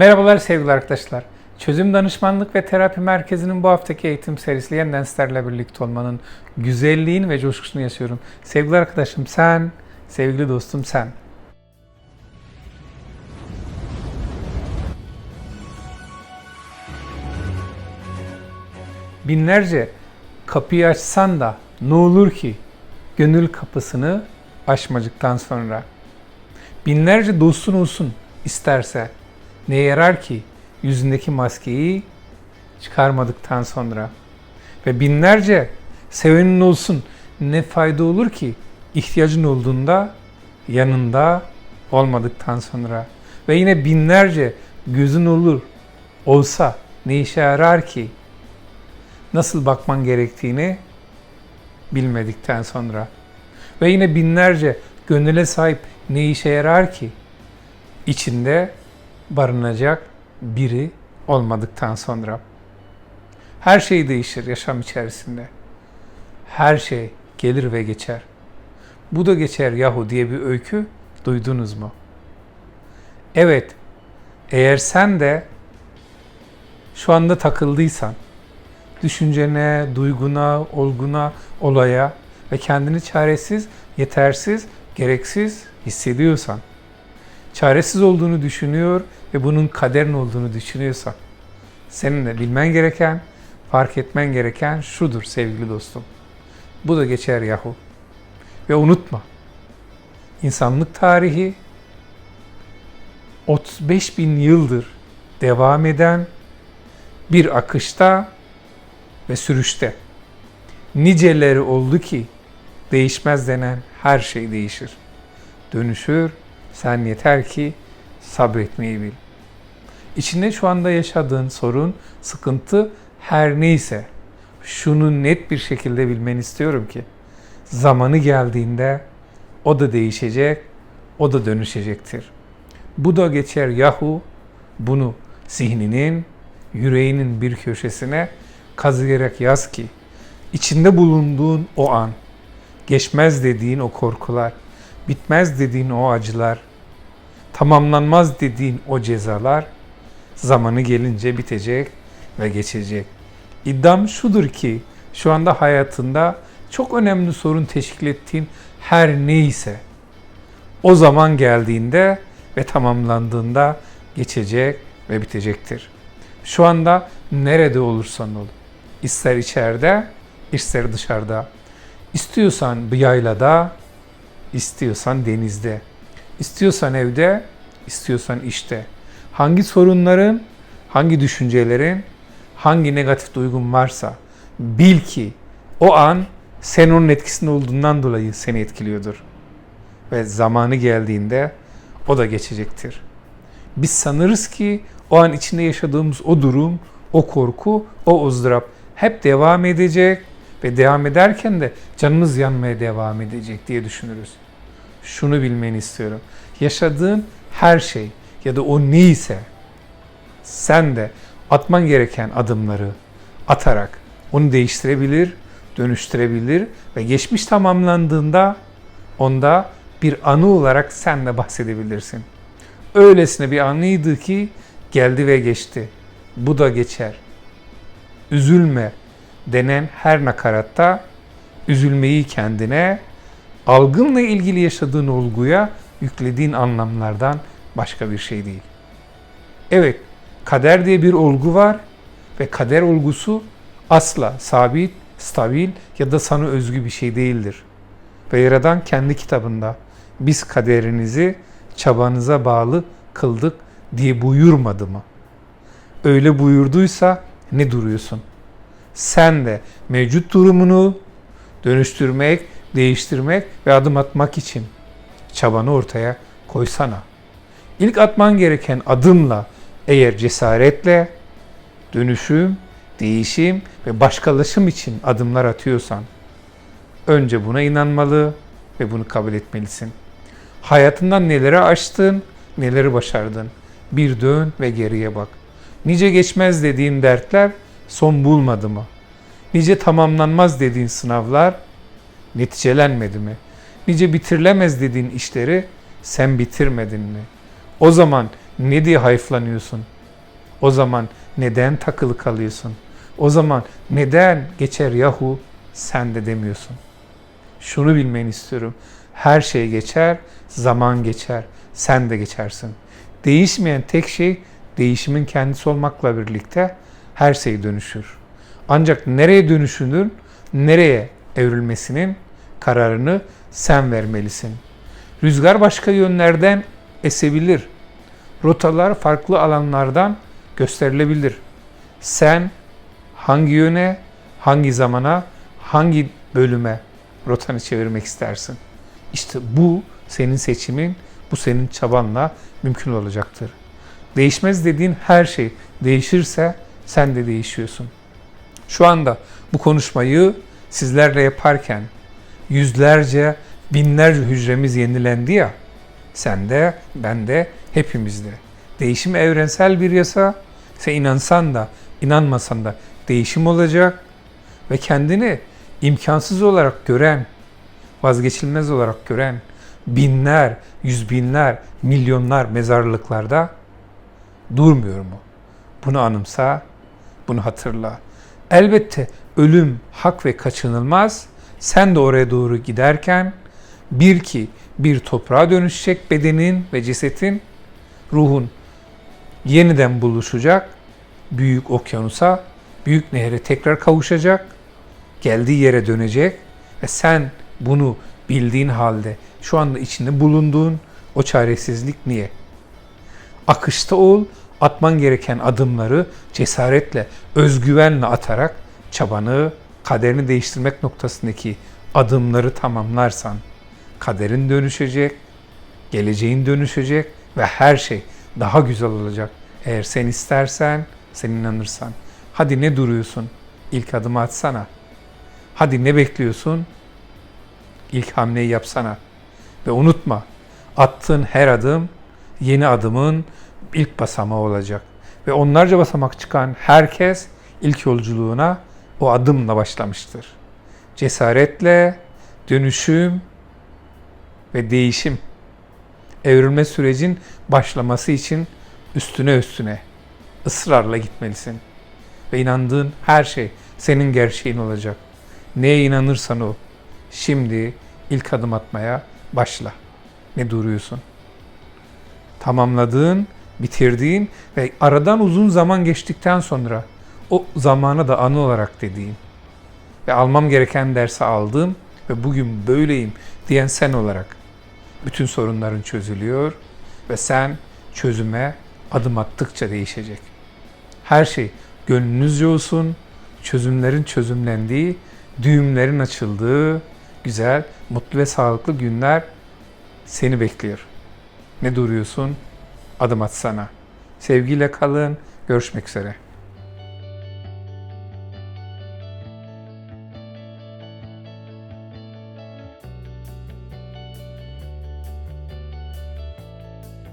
Merhabalar sevgili arkadaşlar. Çözüm Danışmanlık ve Terapi Merkezi'nin bu haftaki eğitim serisi yeniden sizlerle birlikte olmanın güzelliğini ve coşkusunu yaşıyorum. Sevgili arkadaşım sen, sevgili dostum sen. Binlerce kapıyı açsan da ne olur ki gönül kapısını açmacıktan sonra. Binlerce dostun olsun isterse ne yarar ki yüzündeki maskeyi çıkarmadıktan sonra? Ve binlerce sevenin olsun ne fayda olur ki ihtiyacın olduğunda yanında olmadıktan sonra? Ve yine binlerce gözün olur olsa ne işe yarar ki nasıl bakman gerektiğini bilmedikten sonra? Ve yine binlerce gönüle sahip ne işe yarar ki içinde barınacak biri olmadıktan sonra. Her şey değişir yaşam içerisinde. Her şey gelir ve geçer. Bu da geçer yahu diye bir öykü duydunuz mu? Evet, eğer sen de şu anda takıldıysan, düşüncene, duyguna, olguna, olaya ve kendini çaresiz, yetersiz, gereksiz hissediyorsan, çaresiz olduğunu düşünüyor ve bunun kaderin olduğunu düşünüyorsan, senin de bilmen gereken, fark etmen gereken şudur sevgili dostum. Bu da geçer yahu. Ve unutma, insanlık tarihi 35 bin yıldır devam eden bir akışta ve sürüşte. Niceleri oldu ki değişmez denen her şey değişir. Dönüşür, sen yeter ki sabretmeyi bil. İçinde şu anda yaşadığın sorun, sıkıntı her neyse şunu net bir şekilde bilmeni istiyorum ki zamanı geldiğinde o da değişecek, o da dönüşecektir. Bu da geçer yahu bunu zihninin, yüreğinin bir köşesine kazıyarak yaz ki içinde bulunduğun o an, geçmez dediğin o korkular, bitmez dediğin o acılar, tamamlanmaz dediğin o cezalar zamanı gelince bitecek ve geçecek. İddiam şudur ki şu anda hayatında çok önemli sorun teşkil ettiğin her neyse o zaman geldiğinde ve tamamlandığında geçecek ve bitecektir. Şu anda nerede olursan ol, ister içeride, ister dışarıda, istiyorsan bir yaylada, istiyorsan denizde, istiyorsan evde, istiyorsan işte. Hangi sorunların, hangi düşüncelerin, hangi negatif duygun varsa bil ki o an sen onun etkisinde olduğundan dolayı seni etkiliyordur. Ve zamanı geldiğinde o da geçecektir. Biz sanırız ki o an içinde yaşadığımız o durum, o korku, o ızdırap hep devam edecek ve devam ederken de canımız yanmaya devam edecek diye düşünürüz. Şunu bilmeni istiyorum. Yaşadığın her şey ya da o neyse sen de atman gereken adımları atarak onu değiştirebilir, dönüştürebilir ve geçmiş tamamlandığında onda bir anı olarak sen de bahsedebilirsin. Öylesine bir anıydı ki geldi ve geçti. Bu da geçer. Üzülme denen her nakaratta üzülmeyi kendine, algınla ilgili yaşadığın olguya yüklediğin anlamlardan başka bir şey değil. Evet, kader diye bir olgu var ve kader olgusu asla sabit, stabil ya da sana özgü bir şey değildir. Ve Yaradan kendi kitabında biz kaderinizi çabanıza bağlı kıldık diye buyurmadı mı? Öyle buyurduysa ne duruyorsun? Sen de mevcut durumunu dönüştürmek, değiştirmek ve adım atmak için çabanı ortaya koysana. İlk atman gereken adımla eğer cesaretle dönüşüm, değişim ve başkalaşım için adımlar atıyorsan önce buna inanmalı ve bunu kabul etmelisin. Hayatından neleri aştın, neleri başardın. Bir dön ve geriye bak. Nice geçmez dediğin dertler son bulmadı mı? Nice tamamlanmaz dediğin sınavlar neticelenmedi mi? Nice bitirilemez dediğin işleri sen bitirmedin mi? O zaman ne diye hayıflanıyorsun? O zaman neden takılı kalıyorsun? O zaman neden geçer yahu sen de demiyorsun? Şunu bilmeni istiyorum. Her şey geçer, zaman geçer, sen de geçersin. Değişmeyen tek şey değişimin kendisi olmakla birlikte her şey dönüşür. Ancak nereye dönüşünün, nereye evrilmesinin kararını sen vermelisin. Rüzgar başka yönlerden esebilir. Rotalar farklı alanlardan gösterilebilir. Sen hangi yöne, hangi zamana, hangi bölüme rotanı çevirmek istersin? İşte bu senin seçimin, bu senin çabanla mümkün olacaktır. Değişmez dediğin her şey değişirse sen de değişiyorsun. Şu anda bu konuşmayı sizlerle yaparken yüzlerce, binlerce hücremiz yenilendi ya. Sen de, ben de, hepimizde. Değişim evrensel bir yasa. Sen inansan da, inanmasan da değişim olacak ve kendini imkansız olarak gören, vazgeçilmez olarak gören binler, yüz binler, milyonlar mezarlıklarda durmuyor mu? Bunu anımsa, bunu hatırla. Elbette ölüm hak ve kaçınılmaz. Sen de oraya doğru giderken bir ki bir toprağa dönüşecek bedenin ve cesetin, ruhun yeniden buluşacak, büyük okyanusa, büyük nehre tekrar kavuşacak, geldiği yere dönecek ve sen bunu bildiğin halde şu anda içinde bulunduğun o çaresizlik niye? Akışta ol, atman gereken adımları cesaretle, özgüvenle atarak çabanı, kaderini değiştirmek noktasındaki adımları tamamlarsan kaderin dönüşecek, geleceğin dönüşecek ve her şey daha güzel olacak. Eğer sen istersen, sen inanırsan. Hadi ne duruyorsun? İlk adımı atsana. Hadi ne bekliyorsun? İlk hamleyi yapsana. Ve unutma, attığın her adım yeni adımın ilk basamağı olacak. Ve onlarca basamak çıkan herkes ilk yolculuğuna o adımla başlamıştır. Cesaretle, dönüşüm ve değişim evrilme sürecin başlaması için üstüne üstüne ısrarla gitmelisin. Ve inandığın her şey senin gerçeğin olacak. Neye inanırsan o. Şimdi ilk adım atmaya başla. Ne duruyorsun? Tamamladığın, bitirdiğin ve aradan uzun zaman geçtikten sonra o zamanı da anı olarak dediğin ve almam gereken dersi aldım ve bugün böyleyim diyen sen olarak bütün sorunların çözülüyor ve sen çözüme adım attıkça değişecek. Her şey gönlünüzce olsun, çözümlerin çözümlendiği, düğümlerin açıldığı güzel, mutlu ve sağlıklı günler seni bekliyor. Ne duruyorsun? Adım atsana. Sevgiyle kalın. Görüşmek üzere.